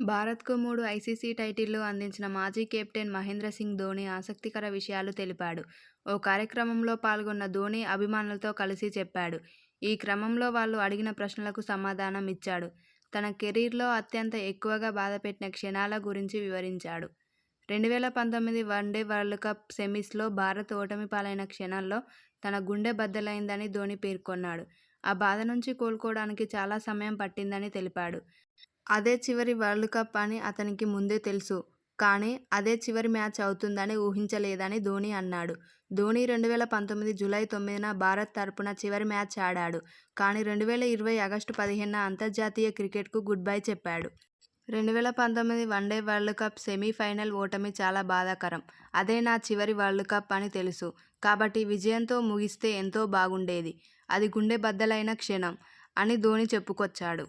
భారత్కు మూడు ఐసీసీ టైటిళ్ళు అందించిన మాజీ కెప్టెన్ మహేంద్ర సింగ్ ధోనీ ఆసక్తికర విషయాలు తెలిపాడు. ఓ కార్యక్రమంలో పాల్గొన్న ధోనీ అభిమానులతో కలిసి చెప్పాడు. ఈ క్రమంలో వాళ్ళు అడిగిన ప్రశ్నలకు సమాధానం ఇచ్చాడు. తన కెరీర్లో అత్యంత ఎక్కువగా బాధపెట్టిన క్షణాల గురించి వివరించాడు. రెండు వేల పంతొమ్మిది వన్డే వరల్డ్ కప్ సెమీస్లో భారత్ ఓటమి పాలైన క్షణాల్లో తన గుండె బద్దలైందని ధోని పేర్కొన్నాడు. ఆ బాధ నుంచి కోలుకోవడానికి చాలా సమయం పట్టిందని తెలిపాడు. అదే చివరి వరల్డ్ కప్ అని అతనికి ముందే తెలుసు. కానీ, అదే చివరి మ్యాచ్ అవుతుందని ఊహించలేదని ధోని అన్నాడు. ధోని రెండు వేల పంతొమ్మిది జూలై తొమ్మిదిన భారత్ తరపున చివరి మ్యాచ్ ఆడాడు. కానీ, రెండు వేల ఇరవై ఆగస్టు పదిహేనున అంతర్జాతీయ క్రికెట్కు గుడ్ బై చెప్పాడు. రెండు వేల పంతొమ్మిది వన్డే వరల్డ్ కప్ సెమీఫైనల్ ఓటమి చాలా బాధాకరం. అదే నా చివరి వరల్డ్ కప్ అని తెలుసు. కాబట్టి విజయంతో ముగిస్తే ఎంతో బాగుండేది. అది గుండె బద్దలైన క్షణం'' అని ధోని చెప్పుకొచ్చాడు.